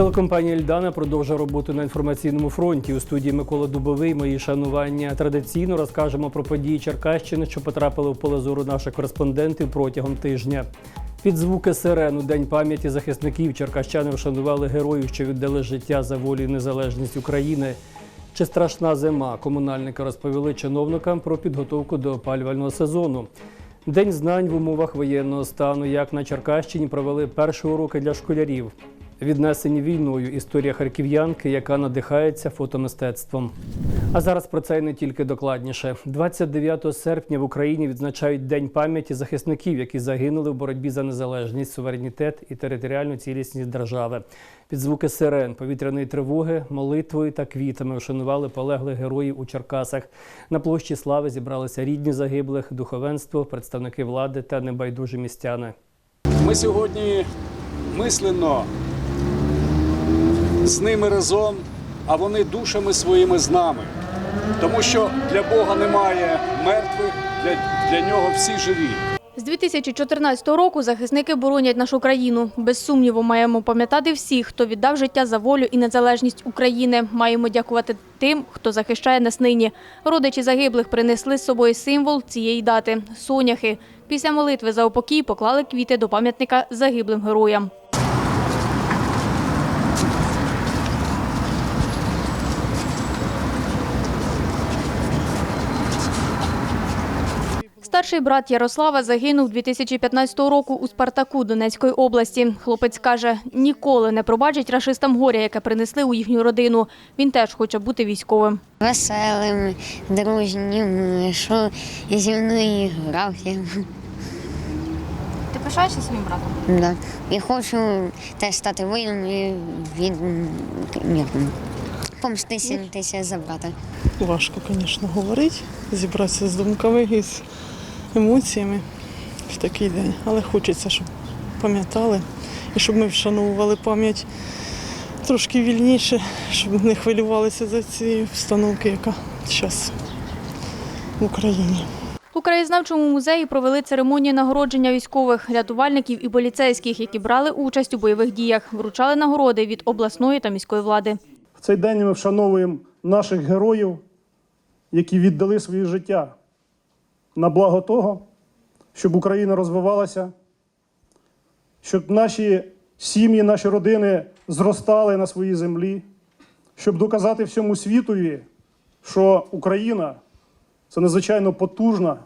Телекомпанія Ельдана продовжує роботу на інформаційному фронті. У студії Микола Дубовий. Мої шанування традиційно розкажемо про події Черкащини, що потрапили в поле зору наших кореспондентів протягом тижня. Під звуки сирен у День пам'яті захисників черкащани вшанували героїв, що віддали життя за волю і незалежність України. Чи страшна зима? Комунальники розповіли чиновникам про підготовку до опалювального сезону. День знань в умовах воєнного стану, як на Черкащині провели перші уроки для школярів. Віднесені війною історія харків'янки, яка надихається фотомистецтвом. А зараз про це і не тільки докладніше. 29 серпня в Україні відзначають День пам'яті захисників, які загинули в боротьбі за незалежність, суверенітет і територіальну цілісність держави. Під звуки сирен, повітряної тривоги, молитвою та квітами вшанували полеглих героїв у Черкасах. На площі слави зібралися рідні загиблих, духовенство, представники влади та небайдужі містяни. Ми сьогодні мислено з ними разом, а вони душами своїми з нами. Тому що для Бога немає мертвих, для, для нього всі живі. З 2014 року захисники боронять нашу країну. Без сумніву, маємо пам'ятати всіх, хто віддав життя за волю і незалежність України. Маємо дякувати тим, хто захищає нас нині. Родичі загиблих принесли з собою символ цієї дати – соняхи. Після молитви за упокій поклали квіти до пам'ятника загиблим героям. Старший брат Ярослава загинув 2015 року у Спартаку Донецької області. Хлопець каже, ніколи не пробачить рашистам горя, яке принесли у їхню родину. Він теж хоче бути військовим. веселим, дружнім, що зі мною грався. Ти пишаєшся своїм братом? Да. І хочу теж стати воїном і від як, помститися за брата. Важко, звісно, говорити, зібратися з думками і емоціями в такий день. Але хочеться, щоб пам'ятали і щоб ми вшановували пам'ять трошки вільніше, щоб не хвилювалися за ці встановки, яка зараз в Україні. У краєзнавчому музеї провели церемонію нагородження військових, рятувальників і поліцейських, які брали участь у бойових діях. Вручали нагороди від обласної та міської влади. В цей день ми вшановуємо наших героїв, які віддали своє життя на благо того, щоб Україна розвивалася, щоб наші сім'ї, наші родини зростали на своїй землі, щоб доказати всьому світові, що Україна це надзвичайно потужна,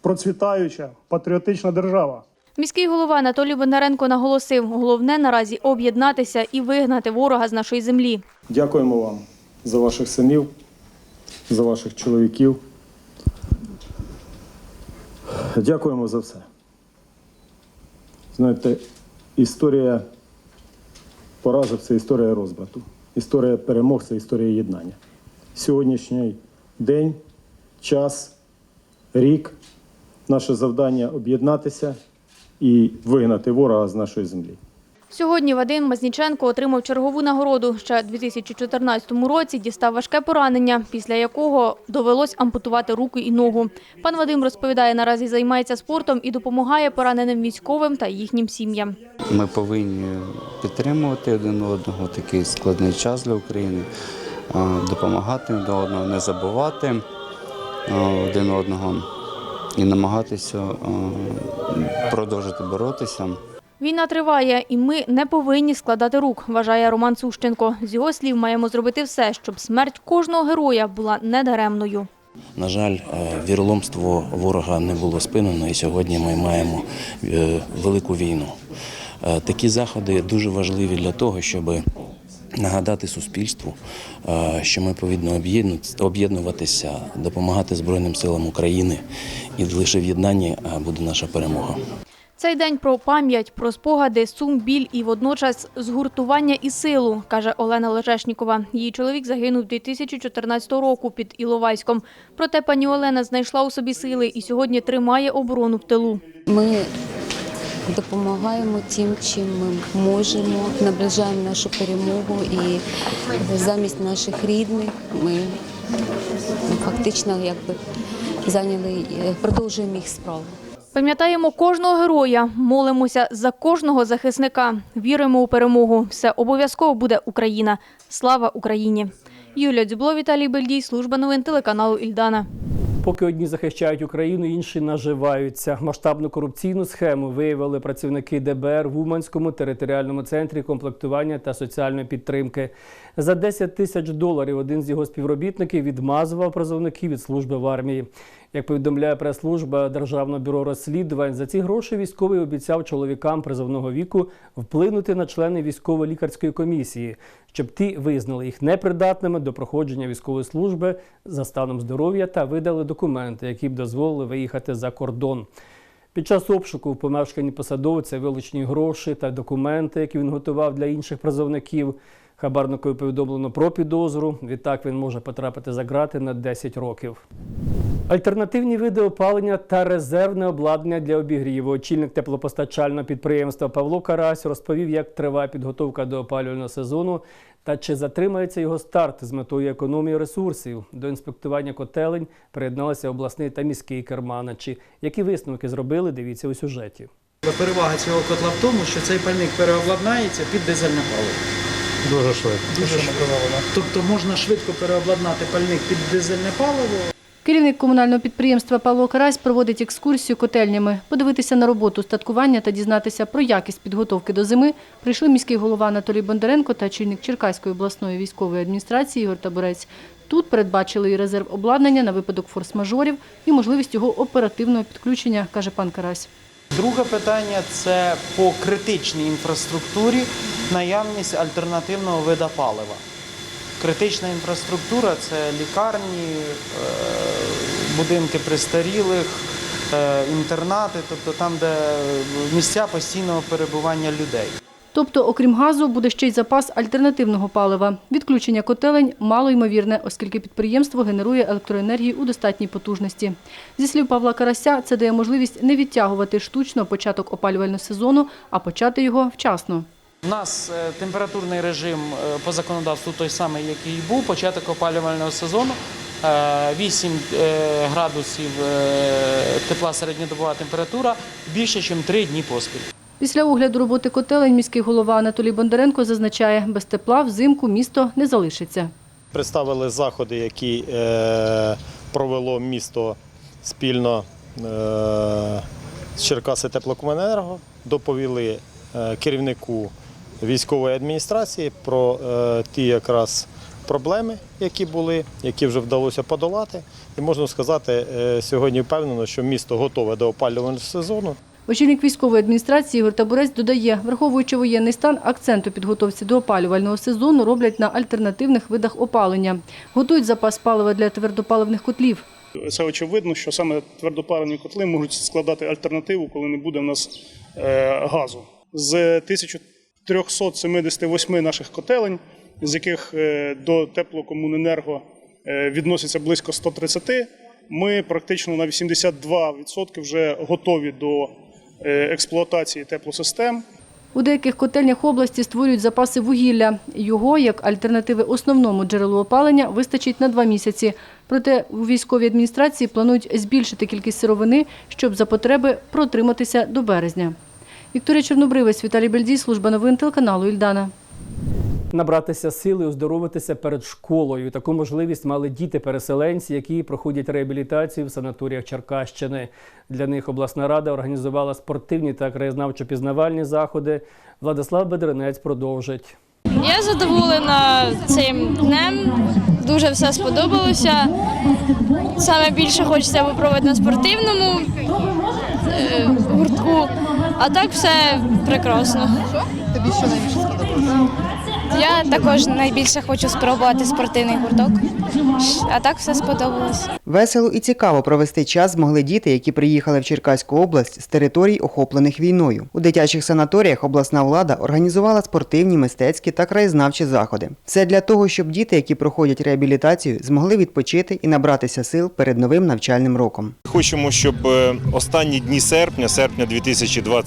процвітаюча, патріотична держава. Міський голова Анатолій Бондаренко наголосив, головне наразі об'єднатися і вигнати ворога з нашої землі. Дякуємо вам за ваших синів, за ваших чоловіків. Дякуємо за все. Знаєте, історія поразок це історія розбрату. Історія перемог це історія єднання. Сьогоднішній день, час, рік, наше завдання об'єднатися і вигнати ворога з нашої землі. Сьогодні Вадим Мазніченко отримав чергову нагороду. Ще у 2014 році дістав важке поранення, після якого довелось ампутувати руку і ногу. Пан Вадим розповідає, наразі займається спортом і допомагає пораненим військовим та їхнім сім'ям. Ми повинні підтримувати один одного такий складний час для України, допомагати один одного, не забувати один одного і намагатися продовжити боротися. Війна триває, і ми не повинні складати рук, вважає Роман Сущенко. З його слів, маємо зробити все, щоб смерть кожного героя була недаремною. На жаль, е, віроломство ворога не було спинено, і сьогодні ми маємо е, велику війну. Е, Такі заходи дуже важливі для того, щоб нагадати суспільству, що ми повинні об'єднуватися- допомагати Збройним силам України, і лише в єднанні буде наша перемога. Цей день про пам'ять, про спогади, сум, біль і водночас згуртування і силу, каже Олена Лежешнікова. Її чоловік загинув 2014 року під Іловайськом. Проте пані Олена знайшла у собі сили і сьогодні тримає оборону в тилу. Ми допомагаємо тим, чим ми можемо, наближаємо нашу перемогу і замість наших рідних ми фактично якби зайняли, е, продовжуємо їх справу. Пам'ятаємо кожного героя, молимося за кожного захисника. Віримо у перемогу. Все обов'язково буде Україна. Слава Україні! Юлія Дзюбло, Віталій Бельдій, служба новин телеканалу Ільдана. Поки одні захищають Україну, інші наживаються. Масштабну корупційну схему виявили працівники ДБР в Уманському територіальному центрі комплектування та соціальної підтримки. За 10 тисяч доларів один з його співробітників відмазував призовників від служби в армії. Як повідомляє прес-служба Державного бюро розслідувань, за ці гроші військовий обіцяв чоловікам призовного віку вплинути на члени військово-лікарської комісії, щоб ті визнали їх непридатними до проходження військової служби за станом здоров'я та видали документи, які б дозволили виїхати за кордон. Під час обшуку в помешканні посадовця вилучені гроші та документи, які він готував для інших призовників. Хабарникові повідомлено про підозру. Відтак він може потрапити за ґрати на 10 років. Альтернативні види опалення та резервне обладнання для обігріву. Очільник теплопостачального підприємства Павло Карась розповів, як триває підготовка до опалювального сезону та чи затримається його старт з метою економії ресурсів. До інспектування котелень приєдналися обласний та міський керманичі. Які висновки зробили, дивіться у сюжеті. Перевага цього котла в тому, що цей пальник переобладнається під дизельне паливо. Дуже швидко. Дуже швидко. Тобто можна швидко переобладнати пальник під дизельне паливо. Керівник комунального підприємства Павло Карась проводить екскурсію котельнями. Подивитися на роботу статкування та дізнатися про якість підготовки до зими прийшли міський голова Анатолій Бондаренко та очільник Черкаської обласної військової адміністрації Ігор Табурець. Тут передбачили і резерв обладнання на випадок форс-мажорів і можливість його оперативного підключення, каже пан Карась. Друге питання це по критичній інфраструктурі наявність альтернативного вида палива. Критична інфраструктура це лікарні, е, будинки престарілих, е, інтернати, тобто там, де місця постійного перебування людей. Тобто, окрім газу, буде ще й запас альтернативного палива. Відключення котелень мало ймовірне, оскільки підприємство генерує електроенергію у достатній потужності. Зі слів Павла Карася, це дає можливість не відтягувати штучно початок опалювального сезону, а почати його вчасно. У нас е, температурний режим е, по законодавству той самий, який був. Початок опалювального сезону. е, 8 е, градусів тепла середньодобова температура більше, ніж 3 дні поспіль. Після огляду роботи котелень міський голова Анатолій Бондаренко зазначає, без тепла взимку місто не залишиться. Представили заходи, які е, провело місто спільно е, з Черкаси Теплокомуненерго. Доповіли е, керівнику військової адміністрації про ті якраз проблеми, які були, які вже вдалося подолати. І можна сказати, сьогодні впевнено, що місто готове до опалювального сезону. Очільник військової адміністрації Ігор Табурець додає, враховуючи воєнний стан, акцент у підготовці до опалювального сезону роблять на альтернативних видах опалення. Готують запас палива для твердопаливних котлів. Це очевидно, що саме твердопалені котли можуть складати альтернативу, коли не буде в нас е, газу. З 1378 наших котелень, з яких е, до теплокомуненерго е, відноситься близько 130, ми практично на 82% вже готові до експлуатації теплосистем. У деяких котельнях області створюють запаси вугілля. Його, як альтернативи основному джерелу опалення, вистачить на два місяці. Проте у військовій адміністрації планують збільшити кількість сировини, щоб за потреби протриматися до березня. Вікторія Чорнобривець, Віталій Бельдій, служба новин телеканалу Ільдана. Набратися сили, оздоровитися перед школою. Таку можливість мали діти-переселенці, які проходять реабілітацію в санаторіях Черкащини. Для них обласна рада організувала спортивні та краєзнавчо-пізнавальні заходи. Владислав Бедренець продовжить. Я задоволена цим днем. Дуже все сподобалося. Саме більше хочеться випробувати на спортивному е, гуртку, а так все прекрасно. Тобі що найбільше сподобалося? Я також найбільше хочу спробувати спортивний гурток, а так все сподобалось. Весело і цікаво провести час змогли діти, які приїхали в Черкаську область з територій, охоплених війною. У дитячих санаторіях обласна влада організувала спортивні, мистецькі та краєзнавчі заходи. Все для того, щоб діти, які проходять реабілітацію, змогли відпочити і набратися сил перед новим навчальним роком. Хочемо, щоб е, останні дні серпня, серпня 2022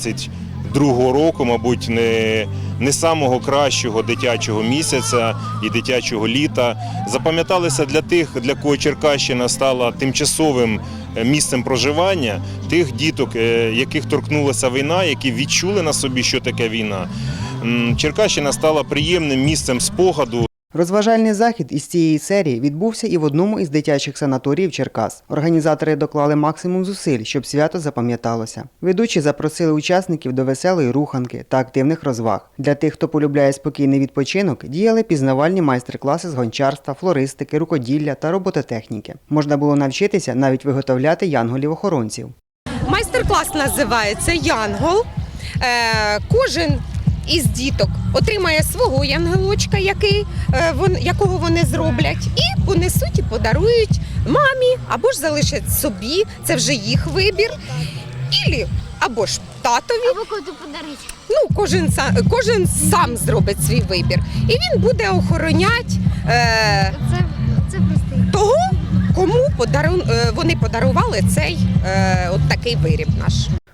22-го року, мабуть, не, не самого кращого дитячого місяця і дитячого літа. Запам'яталися для тих, для кого Черкащина стала тимчасовим е, місцем проживання, тих діток, е, яких торкнулася війна, які відчули на собі, що таке війна. Черкащина стала приємним місцем спогаду. Розважальний захід із цієї серії відбувся і в одному із дитячих санаторіїв Черкас. Організатори доклали максимум зусиль, щоб свято запам'яталося. Ведучі запросили учасників до веселої руханки та активних розваг. Для тих, хто полюбляє спокійний відпочинок, діяли пізнавальні майстер-класи з гончарства, флористики, рукоділля та робототехніки. Можна було навчитися навіть виготовляти янголів-охоронців. Майстер-клас називається Янгол. Е, Кожен із діток отримає свого янгелочка, який, е, якого вони зроблять, і понесуть і подарують мамі або ж залишать собі. Це вже їх вибір. Ілі, або ж татові. Або кого подарить. Ну, кожен, са- кожен сам зробить свій вибір. І він буде охороняти е, того, кому подарун, е, вони подарували цей е, от такий виріб наш.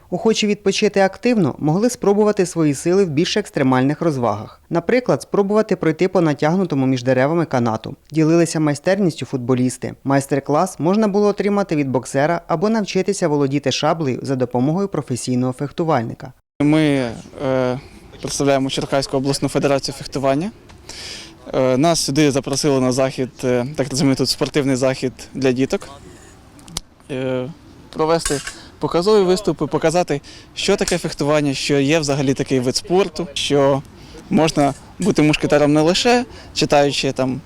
Охочі відпочити активно могли спробувати свої сили в більш екстремальних розвагах. Наприклад, спробувати пройти по натягнутому між деревами канату. Ділилися майстерністю футболісти. Майстер-клас можна було отримати від боксера або навчитися володіти шаблею за допомогою професійного фехтувальника. Ми е, представляємо Черкаську обласну федерацію фехтування. Е, нас сюди запросили на захід, е, так розумію, тут спортивний захід для діток. Е, провести показові виступи, показати, що таке фехтування, що є взагалі такий вид спорту, що можна бути мушкетером не лише читаючи там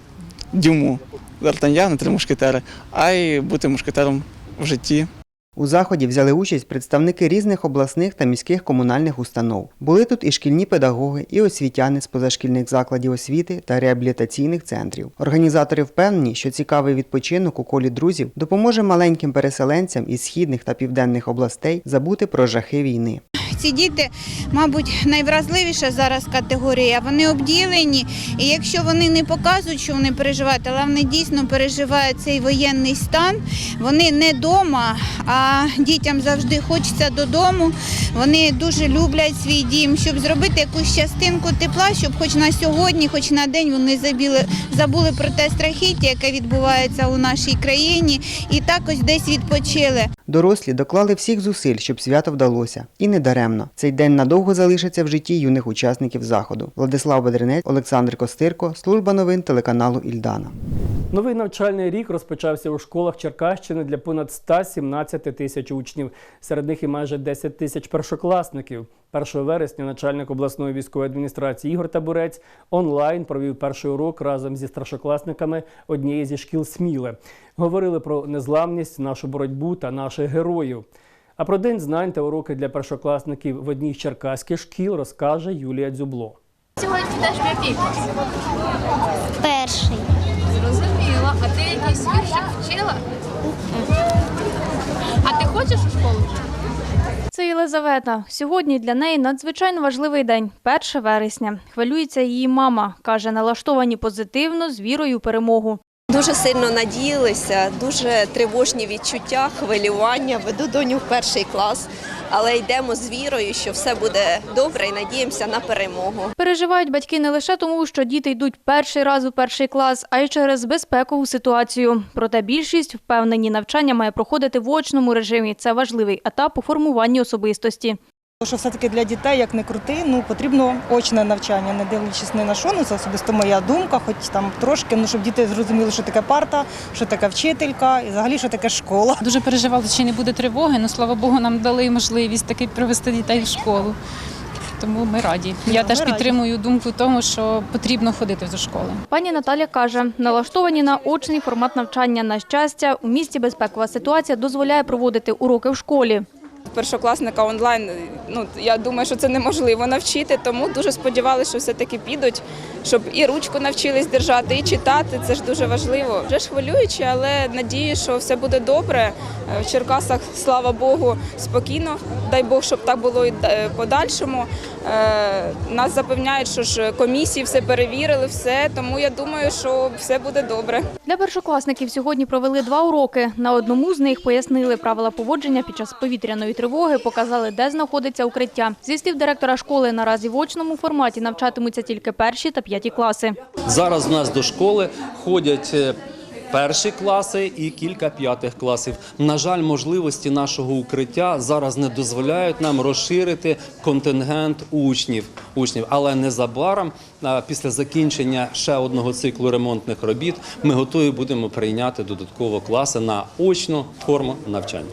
дюму Д'Артаньяна, три мушкетери, а й бути мушкетером в житті. У заході взяли участь представники різних обласних та міських комунальних установ. Були тут і шкільні педагоги, і освітяни з позашкільних закладів освіти та реабілітаційних центрів. Організатори впевнені, що цікавий відпочинок у колі друзів допоможе маленьким переселенцям із східних та південних областей забути про жахи війни. Ці діти, мабуть, найвразливіша зараз категорія. Вони обділені, і якщо вони не показують, що вони переживають, але вони дійсно переживають цей воєнний стан. Вони не вдома, а дітям завжди хочеться додому. Вони дуже люблять свій дім, щоб зробити якусь частинку тепла, щоб хоч на сьогодні, хоч на день вони забіли, забули про те страхіття, яке відбувається у нашій країні, і також десь відпочили. Дорослі доклали всіх зусиль, щоб свято вдалося. І не даремно. Цей день надовго залишиться в житті юних учасників заходу. Владислав Бедренець, Олександр Костирко, служба новин телеканалу Ільдана. Новий навчальний рік розпочався у школах Черкащини для понад 117 тисяч учнів. Серед них і майже 10 тисяч першокласників. 1 вересня начальник обласної військової адміністрації Ігор Табурець онлайн провів перший урок разом зі старшокласниками однієї зі шкіл Сміле. Говорили про незламність, нашу боротьбу та наших героїв. А про день знань та уроки для першокласників в одній з черкаських шкіл розкаже Юлія Дзюбло. Сьогодні в який клас? Перший. Зрозуміло. А ти якийсь віршик вчила? А ти хочеш у школу? Це Єлизавета. Сьогодні для неї надзвичайно важливий день 1 вересня. Хвилюється її мама. Каже, налаштовані позитивно з вірою в перемогу. Дуже сильно надіялися, дуже тривожні відчуття, хвилювання. Веду доню в перший клас, але йдемо з вірою, що все буде добре і надіємося на перемогу. Переживають батьки не лише тому, що діти йдуть перший раз у перший клас, а й через безпекову ситуацію. Проте більшість впевнені, навчання має проходити в очному режимі. Це важливий етап у формуванні особистості. Що все-таки для дітей, як не крути, ну потрібно очне навчання, не дивлячись ні на що. Ну це особисто моя думка, хоч там трошки, ну щоб діти зрозуміли, що таке парта, що таке вчителька, і взагалі що таке школа. Дуже переживали, чи не буде тривоги, але слава Богу, нам дали можливість таки привести дітей в школу. Тому ми раді. Я ми теж раді. підтримую думку тому, що потрібно ходити до школи. Пані Наталя каже, налаштовані на очний формат навчання на щастя. У місті безпекова ситуація дозволяє проводити уроки в школі. Першокласника онлайн. Ну я думаю, що це неможливо навчити, тому дуже сподівалися, що все-таки підуть. щоб і ручку навчились держати, і читати. Це ж дуже важливо. Вже ж хвилююче, але надію, що все буде добре. Е, В Черкасах, слава Богу, спокійно. Дай Бог, щоб так було і е, подальшому. Е, Нас запевняють, що ж комісії все перевірили, все. Тому я думаю, що все буде добре. Для першокласників сьогодні провели два уроки. На одному з них пояснили правила поводження під час повітряної тривоги, показали, де знаходиться укриття. Зі слів директора школи, наразі в очному форматі навчатимуться тільки перші та п'яті класи. Зараз в нас до школи ходять е, перші класи і кілька п'ятих класів. На жаль, можливості нашого укриття зараз не дозволяють нам розширити контингент учнів. учнів. Але незабаром, е, після закінчення ще одного циклу ремонтних робіт, ми готові будемо прийняти додатково класи на очну форму навчання.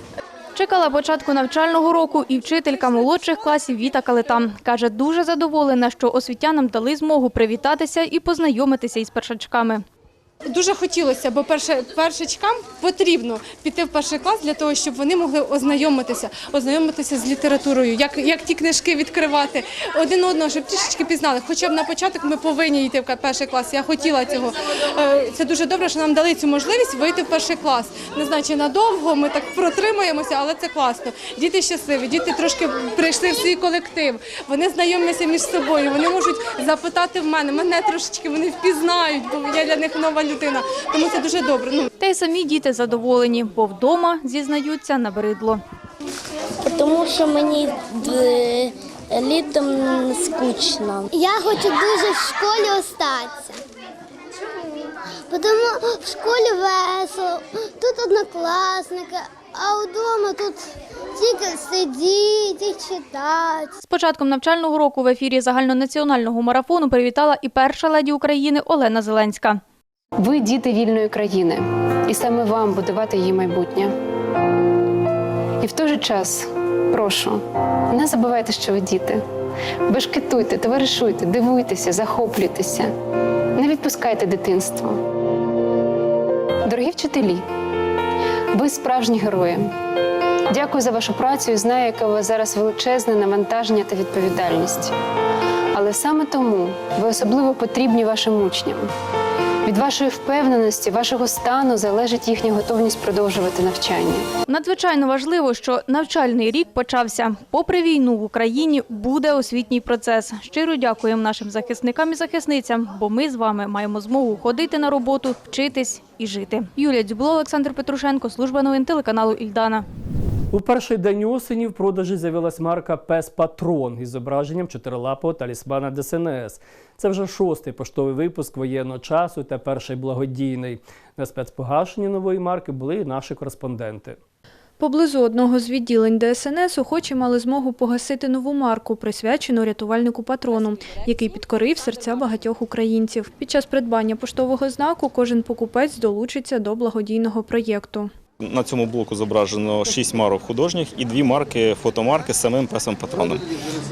Чекала початку навчального року і вчителька молодших класів Віта Калита. Каже, дуже задоволена, що освітянам дали змогу привітатися і познайомитися із першачками. Дуже хотілося, бо перше, першачкам потрібно піти в перший клас для того, щоб вони могли ознайомитися, ознайомитися з літературою, як, як ті книжки відкривати один одного, щоб трішечки пізнали. Хоча б на початок ми повинні йти в перший клас. Я хотіла цього. Е, Це дуже добре, що нам дали цю можливість вийти в перший клас. Не знаю, чи надовго ми так протримаємося, але це класно. Діти щасливі, діти трошки прийшли в свій колектив. Вони знайомляться між собою. Вони можуть запитати в мене. Мене трошечки вони впізнають, бо я для них нова людина. Тому це дуже добре. Ну Та й самі діти задоволені, бо вдома, зізнаються, набридло. Тому що мені е, літом скучно. Я хочу дуже в школі остатися. Тому в школі весело, тут однокласники, а вдома тут тільки сидіть і читати. З початком навчального року в ефірі загальнонаціонального марафону привітала і перша леді України Олена Зеленська. Ви діти вільної країни, і саме вам будувати її майбутнє. І в той же час прошу, не забувайте, що ви діти. Бешкетуйте, товаришуйте, дивуйтеся, захоплюйтеся. Не відпускайте дитинство. Дорогі вчителі, ви справжні герої. Дякую за вашу працю і знаю, яке у вас зараз величезне навантаження та відповідальність. Але саме тому ви особливо потрібні вашим учням. Від вашої впевненості, вашого стану залежить їхня готовність продовжувати навчання. Надзвичайно важливо, що навчальний рік почався. Попри війну в Україні буде освітній процес. Щиро дякуємо нашим захисникам і захисницям, бо ми з вами маємо змогу ходити на роботу, вчитись і жити. Юлія Дзюбло, Олександр Петрушенко, служба новин телеканалу Ільдана. У перший день осені в продажі з'явилась марка Пес Патрон із зображенням чотирилапого талісмана ДСНС. Це вже шостий поштовий випуск воєнного часу та перший благодійний. На спецпогашенні нової марки були і наші кореспонденти. Поблизу одного з відділень ДСНС охочі мали змогу погасити нову марку, присвячену рятувальнику патрону, який підкорив серця багатьох українців. Під час придбання поштового знаку кожен покупець долучиться до благодійного проєкту. На цьому блоку зображено шість марок художніх і дві марки фотомарки з самим песом патроном.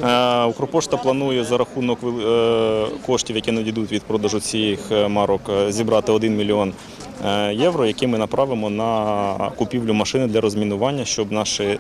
Е, Укрпошта планує за рахунок е, коштів, які надійдуть від продажу цих е, марок, зібрати 1 мільйон євро, які ми направимо на купівлю машини для розмінування, щоб наші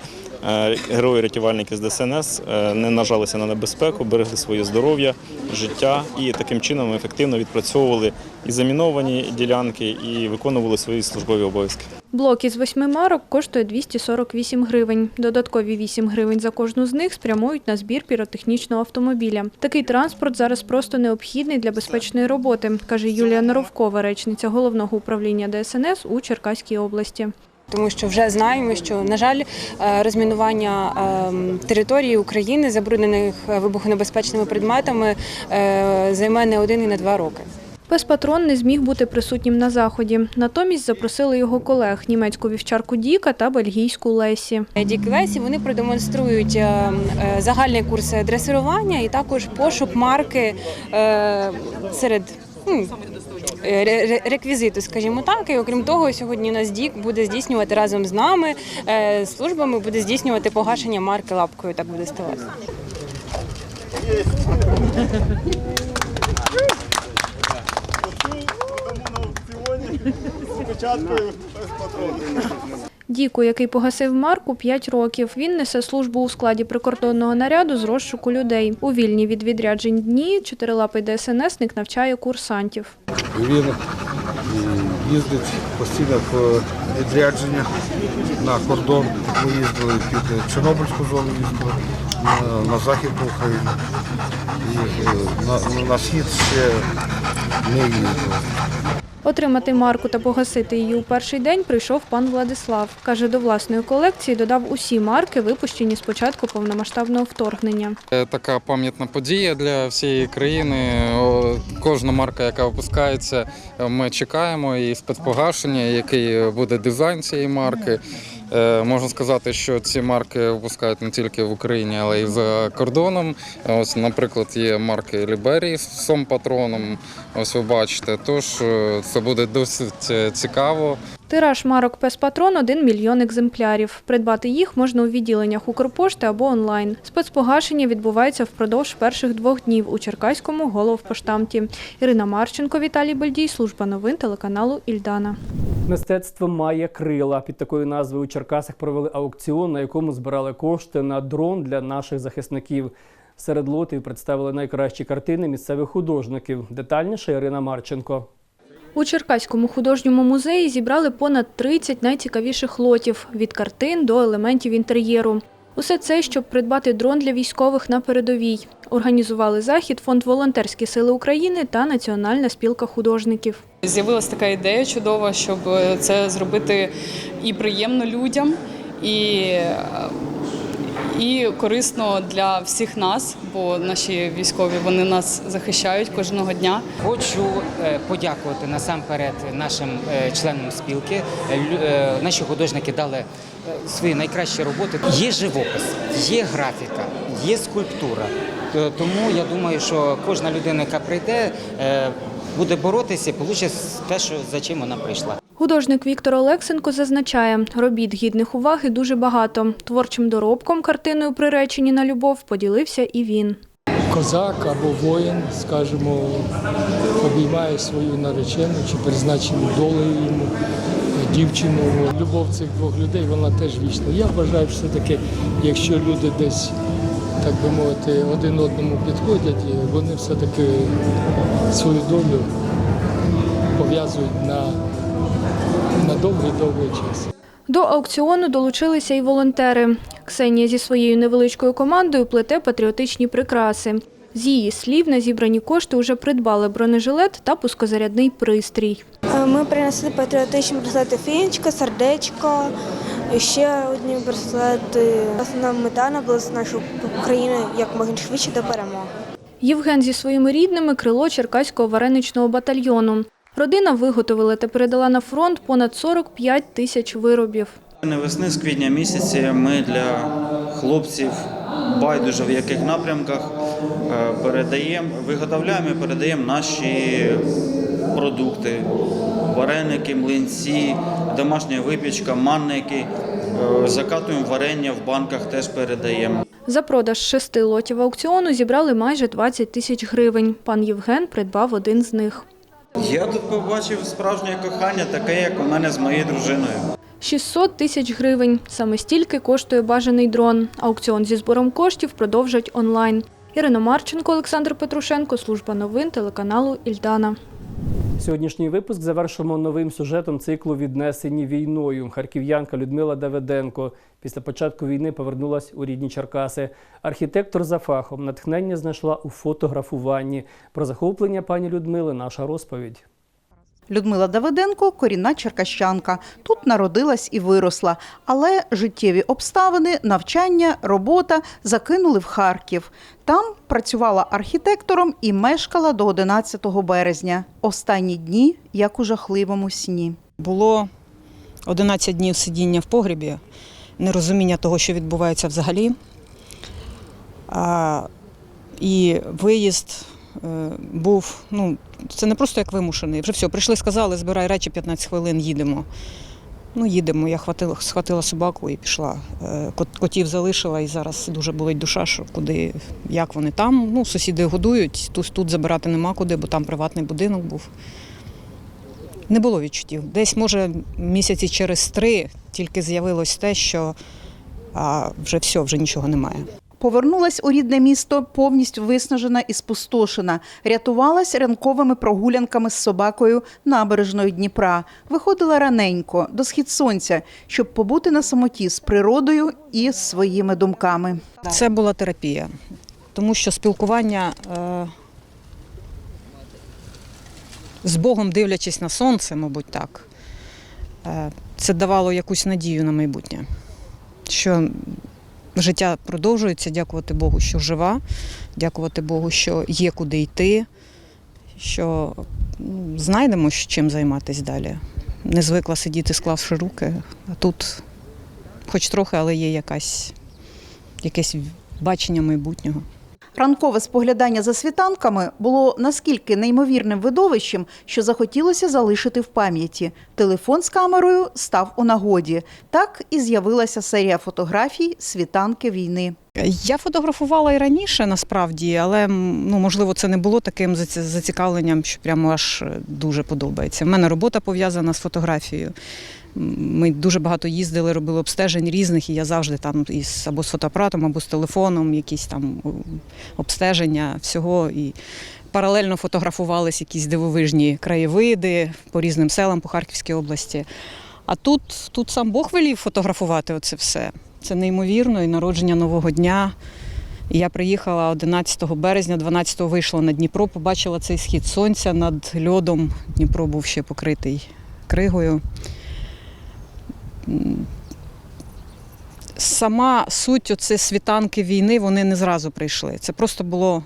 герої-рятувальники з ДСНС не нажалися на небезпеку, берегли своє здоров'я, життя і таким чином ефективно відпрацьовували і заміновані ділянки, і виконували свої службові обов'язки. Блок із восьми марок коштує 248 гривень. Додаткові 8 гривень за кожну з них спрямують на збір піротехнічного автомобіля. Такий транспорт зараз просто необхідний для безпечної роботи, каже Юлія Наровкова, речниця головного управління ДСНС у Черкаській області. Тому що вже знаємо, що на жаль, е, розмінування ем, території України, забруднених е, вибухонебезпечними предметами, е, займе не один і не два роки. Пес-патрон не зміг бути присутнім на заході. Натомість запросили його колег – німецьку вівчарку Діка та бельгійську Лесі. Дік Лесі вони продемонструють е, е, загальний курс дресирування і також пошук марки е, серед ре- реквізиту, скажімо так. І окрім того, сьогодні у нас Дік буде здійснювати разом з нами службами, буде здійснювати погашення марки лапкою. Так буде ставати. Діку, який погасив марку 5 років. Він несе службу у складі прикордонного наряду з розшуку людей. У вільні від відряджень дні чотирилапий ДСНСник навчає курсантів. Він їздить постійно в відрядження на кордон. Ми їздили під Чорнобильську зону, їздили на, на Західну Україну. І е, на, на схід ще не їздили. Отримати марку та погасити її у перший день прийшов пан Владислав. Каже, до власної колекції додав усі марки, випущені з початку повномасштабного вторгнення. Така пам'ятна подія для всієї країни. Кожна марка, яка випускається, ми чекаємо і спецпогашення, який буде дизайн цієї марки. Е, Можна сказати, що ці марки випускають не тільки в Україні, але й за кордоном. Ось, наприклад, є марки Ліберії з сом патроном. Ось ви бачите. Тож е, це буде досить е, цікаво. Тираж марок Пес-Патрон – 1 мільйон екземплярів. Придбати їх можна у відділеннях Укрпошти або онлайн. Спецпогашення відбувається впродовж перших двох днів у Черкаському головпоштамті. Ірина Марченко, Віталій Бельдій, служба новин телеканалу Ільдана. Мистецтво має крила. Під такою назвою у Черкасах провели аукціон, на якому збирали кошти на дрон для наших захисників. Серед лотів представили найкращі картини місцевих художників. Детальніше Ірина Марченко. У Черкаському художньому музеї зібрали понад 30 найцікавіших лотів – від картин до елементів інтер'єру. Усе це, щоб придбати дрон для військових на передовій. Організували захід Фонд «Волонтерські сили України» та Національна спілка художників. З'явилася така ідея чудова, щоб це зробити і приємно людям, і, і корисно для всіх нас, бо наші військові вони нас захищають кожного дня. Хочу е, подякувати насамперед нашим е, членам спілки. Е, Наші художники дали свої найкращі роботи. Є живопис, є графіка, є скульптура. Тому я думаю, що кожна людина, яка прийде, буде боротися і получить те, що за чим вона прийшла. Художник Віктор Олексенко зазначає, робіт гідних уваги дуже багато. Творчим доробком картиною приречені на любов поділився і він. козак або воїн, скажімо, обіймає свою наречену чи призначену долею йому дівчину. Любов цих двох людей вона теж вічна. Я вважаю, що все-таки, якщо люди десь, так би мовити, один одному підходять, вони все-таки свою долю пов'язують на довгий-довгий час. До аукціону долучилися і волонтери. Ксенія зі своєю невеличкою командою плете патріотичні прикраси. З її слів, на зібрані кошти вже придбали бронежилет та пускозарядний пристрій. Е, Ми принесли патріотичні браслети фінічка, сердечко, і ще одні браслети. Основна мета наблизити нашу країну як можна швидше до перемоги. Євген зі своїми рідними крило Черкаського вареничного батальйону. Родина виготовила та передала на фронт понад 45 тисяч виробів. Весни з квітня місяці ми для хлопців байдуже в яких напрямках е, передаємо, виготовляємо і передаємо наші продукти, вареники, млинці, домашня випічка, манники. Е, Закатуємо варення в банках, теж передаємо. За продаж шести лотів аукціону зібрали майже 20 тисяч гривень. Пан Євген придбав один з них. Я тут побачив справжнє кохання, таке, як у мене з моєю дружиною. 600 тисяч гривень. Саме стільки коштує бажаний дрон. Аукціон зі збором коштів продовжать онлайн. Ірина Марченко, Олександр Петрушенко, служба новин телеканалу Ільдана. Сьогоднішній випуск завершимо новим сюжетом циклу Віднесені війною. Харків'янка Людмила Давиденко після початку війни повернулась у рідні Черкаси. Архітектор за фахом натхнення знайшла у фотографуванні. Про захоплення пані Людмили наша розповідь. Людмила Давиденко – корінна черкащанка. Тут народилась і виросла. Але життєві обставини, навчання, робота закинули в Харків. Там працювала архітектором і мешкала до 11 березня. Останні дні, як у жахливому сні. Було 11 днів сидіння в погрібі, нерозуміння того, що відбувається взагалі. А, і виїзд е, був, ну, це не просто як вимушений. Вже все, прийшли, сказали, збирай речі 15 хвилин, їдемо. Ну, їдемо. Я хватила, схватила собаку і пішла. Е, Котів залишила, і зараз дуже болить душа, що куди, як вони там. Ну, сусіди годують, тут, тут забирати нема куди, бо там приватний будинок був. Не було відчуттів. Десь, може, місяці через три тільки з'явилось те, що а, вже все, вже нічого немає. Повернулась у рідне місто повністю виснажена і спустошена. Рятувалась ранковими прогулянками з собакою набережною Дніпра. Виходила раненько до схід сонця, щоб побути на самоті з природою і своїми думками. Це була терапія, тому що спілкування е, з Богом, дивлячись на сонце, мабуть, так, е, це давало якусь надію на майбутнє. Що життя продовжується, дякувати Богу, що жива, дякувати Богу, що є куди йти, що ну, знайдемо, чим займатися далі. Не звикла сидіти, склавши руки, а тут, хоч трохи, але є якась якесь бачення майбутнього. Ранкове споглядання за світанками було наскільки неймовірним видовищем, що захотілося залишити в пам'яті. Телефон з камерою став у нагоді. Так і з'явилася серія фотографій світанки війни. Я фотографувала і раніше насправді, але ну можливо це не було таким зацікавленням, що прямо аж е, дуже подобається. У мене робота пов'язана з фотографією. Ми дуже багато їздили, робили обстежень різних, і я завжди там із або з фотоапаратом, або з телефоном, якісь там обстеження всього. І паралельно фотографувались якісь дивовижні краєвиди по різним селам по Харківській області. А тут, тут сам Бог велів фотографувати оце все. Це неймовірно, і народження нового дня. Я приїхала 11 березня, 12-го вийшла на Дніпро, побачила цей схід сонця над льодом. Дніпро був ще покритий кригою. Сама суть оце світанки війни, вони не зразу прийшли. Це просто було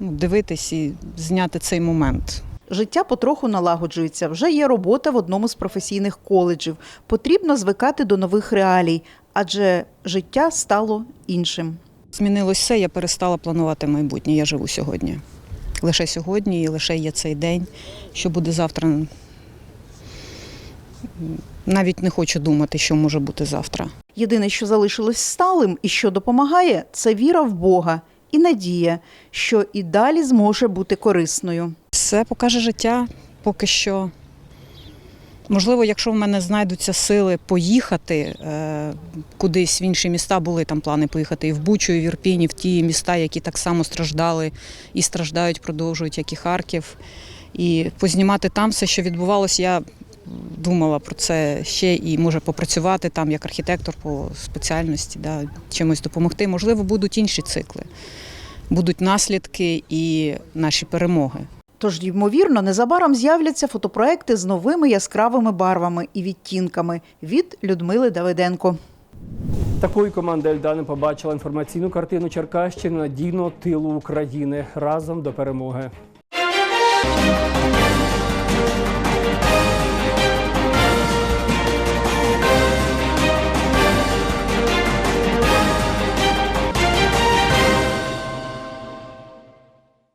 ну, дивитись і зняти цей момент. Життя потроху налагоджується. Вже є робота в одному з професійних коледжів. Потрібно звикати до нових реалій, адже життя стало іншим. Змінилось все, я перестала планувати майбутнє. Я живу сьогодні. Лише сьогодні і лише є цей день. Що буде завтра? Навіть не хочу думати, що може бути завтра. Єдине, що залишилось сталим і що допомагає, це віра в Бога і надія, що і далі зможе бути корисною. Все покаже життя поки що. Можливо, якщо в мене знайдуться сили поїхати е, кудись в інші міста, були там плани поїхати і в Бучу, і в Ірпінь, і в ті міста, які так само страждали і страждають, продовжують, як і Харків. І познімати там все, що відбувалося, я думала про це ще і може попрацювати там як архітектор по спеціальності, да, чимось допомогти. Можливо, будуть інші цикли, будуть наслідки і наші перемоги. Тож, ймовірно, незабаром з'являться фотопроекти з новими яскравими барвами і відтінками від Людмили Давиденко. Такою команда Ельдани побачила інформаційну картину Черкащини надійного тилу України разом до перемоги.